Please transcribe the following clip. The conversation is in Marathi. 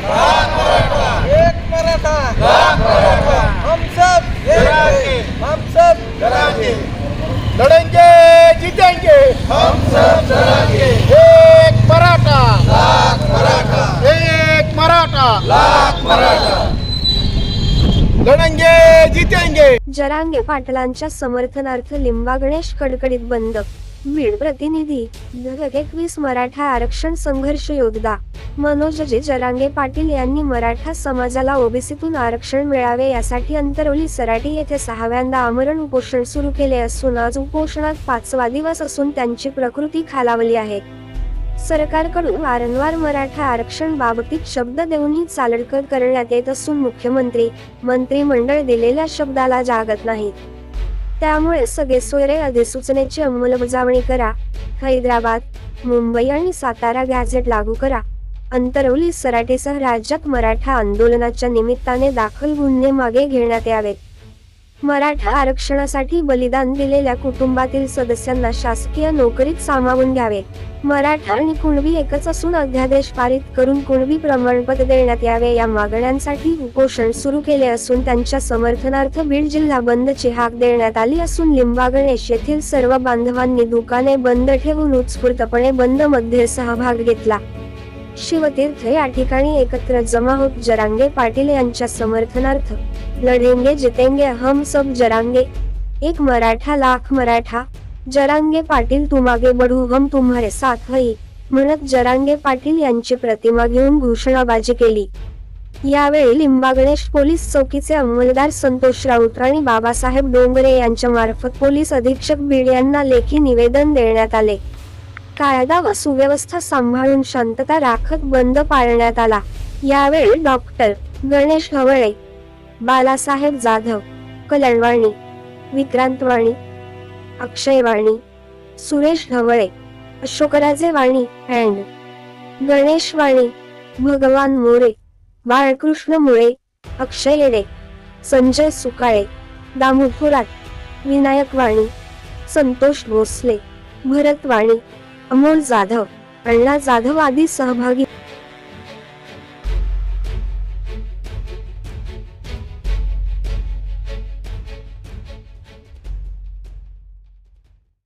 एक मराठा हम सब हम सब लढेंगे जीतेंगे हम सब लड़ेंगे एक मराठा लाख मराठा एक मराठा लाख मराठा लड़ेंगे जीत जरांगे पाटलांच्या समर्थनार्थ लिंबा गणेश कडकडीत बंद. बीड प्रतिनिधी एकवीस मराठा आरक्षण संघर्ष योद्धा. मनोजजी जरांगे पाटील यांनी मराठा समाजाला ओबीसीतून आरक्षण मिळावे यासाठी अंतरवली सराटी येथे सहाव्यांदा आमरण उपोषण सुरू केले असून आज उपोषणात पाचवा दिवस असून त्यांची प्रकृती खालावली आहे. सरकारकडून वारंवार मराठा आरक्षण बाबतीत शब्द देऊनही चालडकर करण्यात येत असून मुख्यमंत्री मंत्रिमंडळ दिलेल्या शब्दाला जागत नाहीत. त्यामुळे सगळे सोयरे अधिसूचनेची अंमलबजावणी करा. हैदराबाद मुंबई आणि सातारा गॅझेट लागू करा. अंतरवली सराटेसह राज्यात मराठा आंदोलनाच्या निमित्ताने दाखल गुन्हे मागे घेण्यात यावेत. मराठा आरक्षणासाठी बलिदान दिलेल्या कुटुंबातील सदस्यांना शासकीय नोकरीत सामावून घ्यावे. मराठा आणि कुणबी एकच असून अध्यादेश पारित करून कुणबी प्रमाणपत्र देण्यात यावे या मागण्यांसाठी उपोषण सुरू केले असून त्यांच्या समर्थनार्थ बीड जिल्हा बंदची हाक देण्यात आली असून लिंबा गणेश येथील सर्व बांधवांनी दुकाने बंद ठेवून उत्स्फूर्तपणे बंदमध्ये सहभाग घेतला. शिवतीर्थ या ठिकाणी एकत्र जमा होत जरांगे पाटील यांच्या समर्थनार्थ लढेंगे जितेंगे हम सब जरांगे. एक मराठा लाख मराठा. जरांगे पाटील तुमागे बढू हम तुम्हारे साथ हई म्हणत जरांगे पाटील यांची प्रतिमा घेऊन घोषणाबाजी केली. यावेळी लिंबागणेश पोलीस चौकीचे अंमलदार संतोष राऊत आणि बाबासाहेब डोंगरे यांच्या मार्फत पोलीस अधीक्षक बीड यांना लेखी निवेदन देण्यात आले. कायदा व सुव्यवस्था सांभाळून शांतता राखत बंद पाळण्यात आला. यावेळी डॉक्टर गणेश हवळे बालासाहेब जाधव कल्याणवाणी विक्रांतवाणी अक्षयवाणी सुरेश ढवळे अशोकराजे वाणी अँड गणेश वाणी भगवान मोरे बाळकृष्ण मुळे अक्षय येडे संजय सुकाळे दामू थोरात विनायक वाणी संतोष भोसले भरत वाणी अमोल जाधव अण्णा जाधव आदी सहभागी